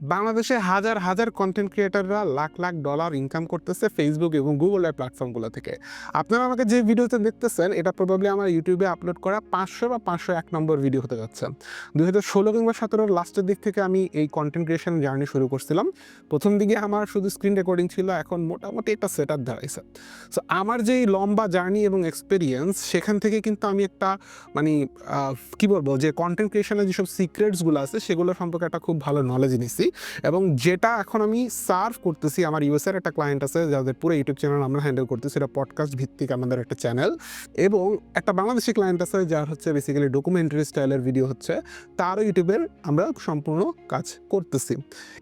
বাংলাদেশে হাজার হাজার কন্টেন্ট ক্রিয়েটাররা লাখ লাখ ডলার ইনকাম করতেছে ফেসবুক এবং গুগলের প্ল্যাটফর্মগুলো থেকে। আপনারা আমাকে যে ভিডিওতে দেখতেছেন, এটা প্রবাবলি আমার ইউটিউবে আপলোড করা পাঁচশো বা পাঁচশো এক নম্বর ভিডিও হতে যাচ্ছে। দুই হাজার ষোলো কিংবা সতেরোর লাস্টের দিক থেকে আমি এই কন্টেন্ট ক্রিয়েশন জার্নি শুরু করছিলাম। প্রথম দিকে আমার শুধু স্ক্রিন রেকর্ডিং ছিল, এখন মোটামুটি একটা সেট আপ দাঁড়াইছে সো আমার যে লম্বা জার্নি এবং এক্সপিরিয়েন্স সেখান থেকে কিন্তু আমি একটা মানে কি বলব, যে কন্টেন্ট ক্রিয়েশনের যেসব সিক্রেটসগুলো আছে সেগুলো সম্পর্কে একটা খুব ভালো নলেজ নিছি। এবং যেটা এখন আমি সার্ভ করতেছি, আমার ইউএসের একটা ক্লায়েন্ট আছে, যাদের পুরো ইউটিউব চ্যানেল আমরা হ্যান্ডেল করতেছি, এটা পডকাস্ট ভিত্তিক আমাদের একটা চ্যানেল এবং একটা বাংলাদেশি ক্লায়েন্ট আছে, যার হচ্ছে বেসিক্যালি ডকুমেন্টারি স্টাইলের ভিডিও হচ্ছে, তারও ইউটিউবের আমরা সম্পূর্ণ কাজ করতেছি।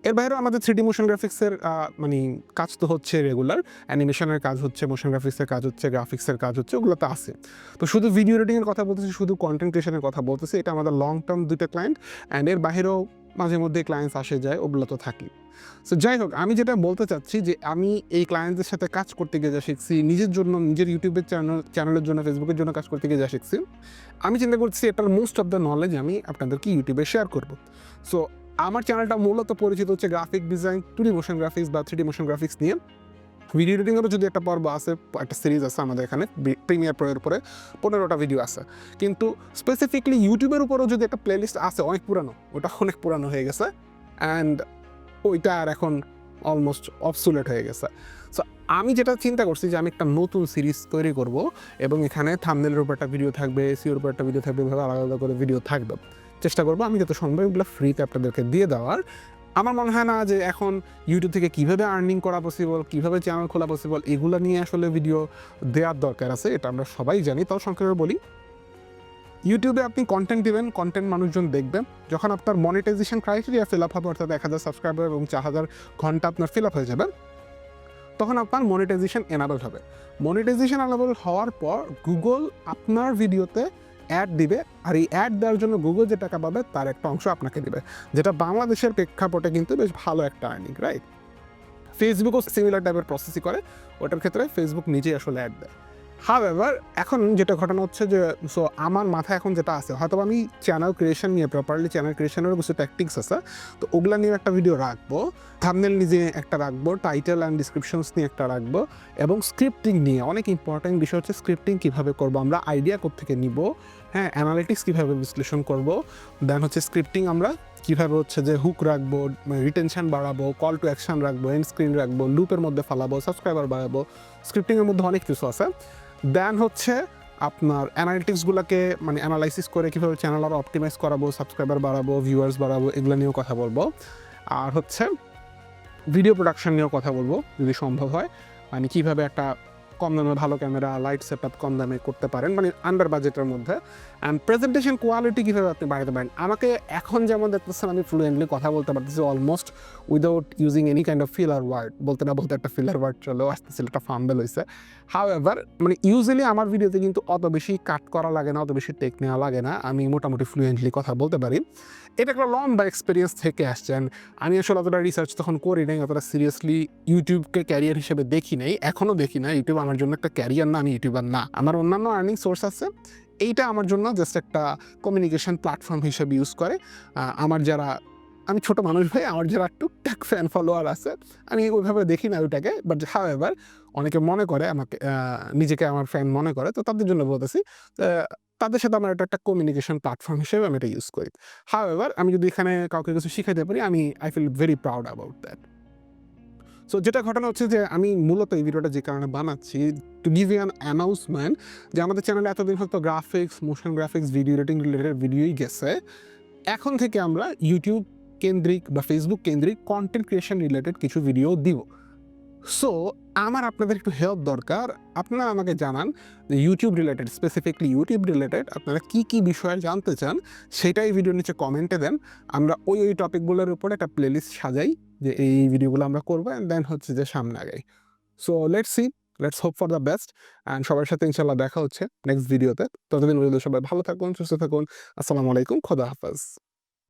এর বাইরেও আমাদের থ্রি ডি মোশন গ্রাফিক্সের মানে কাজ তো হচ্ছে রেগুলার অ্যানিমেশনের কাজ হচ্ছে মোশন গ্রাফিক্সের কাজ হচ্ছে গ্রাফিক্সের কাজ হচ্ছে ওগুলো তো আছে। তো শুধু ভিডিও এডিটিংয়ের কথা বলতেছি, শুধু কন্টেন্ট ক্রিয়েশনের কথা বলতেছি, এটা আমাদের লং টার্ম দুইটা ক্লায়েন্ট অ্যান্ড এর বাইরেও মাঝে মধ্যে ক্লায়েন্টস আসে যায়, ওগুলো তো থাকি। সো যাই হোক আমি যেটা বলতে চাচ্ছি যে, আমি এই ক্লায়েন্টদের সাথে কাজ করতে গিয়ে যা শিখছি, নিজের জন্য, নিজের ইউটিউবের চ্যানেল চ্যানেলের জন্য ফেসবুকের জন্য কাজ করতে গিয়ে যা শিখছি, আমি চিন্তা করছি এটার মোস্ট অফ দ্য নলেজ আমি আপনাদেরকে ইউটিউবে শেয়ার করব। সো আমার চ্যানেলটা মূলত পরিচিত হচ্ছে graphic design two D motion graphics বা থ্রি ডি মোশন গ্রাফিক্স নিয়ে। ভিডিও এডিটিংয়েরও যদি একটা পর্ব আছে, একটা সিরিজ আছে আমাদের এখানে প্রিমিয়ার প্রয়ের পরে পনেরোটা ভিডিও আছে। কিন্তু স্পেসিফিকলি ইউটিউবের উপরেও যদি একটা প্লেলিস্ট আছে, অনেক পুরানো, ওটা অনেক পুরানো হয়ে গেছে অ্যান্ড ওইটা আর এখন অলমোস্ট অবসুলেট হয়ে গেছে। সো আমি যেটা চিন্তা করছি যে আমি একটা নতুন সিরিজ তৈরি করব, এবং এখানে থামনেলের উপর একটা ভিডিও থাকবে এসিওর উপর একটা ভিডিও থাকবে, এভাবে আলাদা আলাদা করে ভিডিও থাকবে। চেষ্টা করব আমি যত সম্ভব এগুলো ফ্রিতে আপনাদেরকে দিয়ে দেওয়ার আমার মনে হয় না যে এখন ইউটিউব থেকে কীভাবে আর্নিং করা পসিবল কীভাবে চ্যানেল খোলা পসিবল এগুলো নিয়ে আসলে ভিডিও দেওয়ার দরকার আছে, এটা আমরা সবাই জানি। তাও সংক্ষেপে বলি ইউটিউবে আপনি কন্টেন্ট দিবেন কন্টেন্ট মানুষজন দেখবেন যখন আপনার মনিটাইজেশন ক্রাইটেরিয়া ফিল আপ হবে, অর্থাৎ এক হাজার সাবস্ক্রাইবার এবং চার হাজার ঘণ্টা আপনার ফিল আপ হয়ে যাবে, তখন আপনার মনিটাইজেশন এনাবেল হবে। মনিটাইজেশন এনাবেল হওয়ার পর গুগল আপনার ভিডিওতে অ্যাড দিবে আর এই অ্যাড দেওয়ার জন্য গুগল যে টাকা পাবে তার একটা অংশ আপনাকে দেবে, যেটা বাংলাদেশের প্রেক্ষাপটে কিন্তু বেশ ভালো একটা আর্নিং রাইট ফেসবুকও সিমিলার টাইপের প্রসেসই করে, ওটার ক্ষেত্রে ফেসবুক নিজেই আসলে অ্যাড দেয়। হাওয়েভার এখন যেটা ঘটনা হচ্ছে যে সো আমার মাথায় এখন যেটা আছে হয়তো আমি চ্যানেল ক্রিয়েশন নিয়ে প্রপারলি চ্যানেল ক্রিয়েশনেরও কিছু ট্যাকটিক্স আছে, তো ওগুলা নিয়ে একটা ভিডিও রাখব থামনেল নিজে একটা রাখব টাইটেল অ্যান্ড ডিসক্রিপশনস নিয়ে একটা রাখব, এবং স্ক্রিপ্টিং নিয়ে, অনেক ইম্পর্ট্যান্ট বিষয় হচ্ছে স্ক্রিপ্টিং কীভাবে করব, আমরা আইডিয়া থেকে নিব হ্যাঁ অ্যানালিটিক্স কীভাবে বিশ্লেষণ করব দেন হচ্ছে স্ক্রিপ্টিং আমরা কীভাবে হচ্ছে যে হুক রাখব রিটেনশন বাড়াবো কল টু অ্যাকশন রাখব এন্ড স্ক্রিন রাখব লুপের মধ্যে ফালাবো সাবস্ক্রাইবার বাড়াবো স্ক্রিপ্টিংয়ের মধ্যে অনেক কিছু আছে। দেন হচ্ছে আপনার অ্যানালিটিক্সগুলোকে মানে অ্যানালাইসিস করে কীভাবে চ্যানেল আরও অপটিমাইজ করাবো সাবস্ক্রাইবার বাড়াবো ভিউয়ার্স বাড়াবো, এগুলো নিয়েও কথা বলব। আর হচ্ছে ভিডিও প্রোডাকশন নিয়েও কথা বলব, যদি সম্ভব হয়। মানে কীভাবে একটা কম দামে, ভালো ক্যামেরা লাইট সেট আপ কম দামে করতে পারেন মানে আন্ডার বাজেটের মধ্যে। অ্যান্ড প্রেজেন্টেশন কোয়ালিটি কীভাবে আপনি বাড়াতে পারেন? আমাকে এখন যেমন দেখতেছেন, আমি ফ্লুয়েন্টলি কথা বলতে পারতেছি almost without using any kind of filler word বলতে না বলতে একটা ফিলার ওয়ার্ড চলেও আসতেছিল, একটা ফাম্বেল হয়েছে হাউ এভার মানে ইউজুয়ালি আমার ভিডিওতে কিন্তু অত বেশি কাট করা লাগে না, অত বেশি টেক নেওয়া লাগে না, আমি মোটামুটি ফ্লুয়েন্টলি কথা বলতে পারি। এটা একটা লম্বা এক্সপিরিয়েন্স থেকে আসছেন আমি আসলে অতটা রিসার্চ তখন করি নাই, অতটা সিরিয়াসলি ইউটিউবকে ক্যারিয়ার হিসেবে দেখি নাই এখনও দেখি না ইউটিউব আমার জন্য একটা ক্যারিয়ার না, আমি ইউটিউবার না। আমার অন্যান্য আর্নিং সোর্স আছে। এইটা আমার জন্য জাস্ট একটা কমিউনিকেশন প্ল্যাটফর্ম হিসেবে ইউজ করে। আমার যারা, আমি ছোট মানুষ ভাই আমার যারা টুকটাক ফ্যান ফলোয়ার আছে, আমি ওইভাবে দেখি না ওইটাকে বাট হাও এভার অনেকে মনে করে আমাকে নিজেকে আমার ফ্যান মনে করে, তো তাদের জন্য বলতেছি তাদের সাথে আমার এটা একটা কমিউনিকেশন প্ল্যাটফর্ম হিসেবে আমি এটা ইউজ করি। হাও এভার আমি যদি এখানে কাউকে কিছু শিখাইতে পারি, আমি I feel very proud about that so যেটা ঘটনা হচ্ছে যে আমি মূলত এই ভিডিওটা যে কারণে বানাচ্ছি টু গিভ অ্যান অ্যানাউন্সমেন্ট যে আমাদের চ্যানেলে এতদিন হয়তো graphics motion graphics video editing related ভিডিওই গেছে। এখন থেকে আমরা ইউটিউব কেন্দ্রিক বা ফেসবুক কেন্দ্রিক কন্টেন্ট ক্রিয়েশন রিলেটেড কিছু ভিডিও দিব। সো আমার আপনাদের একটু হেল্প দরকার। আপনারা আমাকে জানান যে YouTube related specifically YouTube related আপনারা কী কী বিষয়ে জানতে চান, সেটাই ভিডিও নিচে কমেন্টে দেন। আমরা ওই ওই টপিকগুলোর উপর একটা প্লেলিস্ট সাজাই। যে এই ভিডিওগুলো আমরা করব অ্যান্ড দেন হচ্ছে যে সামনে আগাই। So let's see let's hope for the best and সবার সাথে ইনশাল্লাহ দেখা হচ্ছে নেক্সট ভিডিওতে ততদিন পর্যন্ত সবাই ভালো থাকুন, সুস্থ থাকুন। আসসালামু আলাইকুম, খোদা হাফেজ।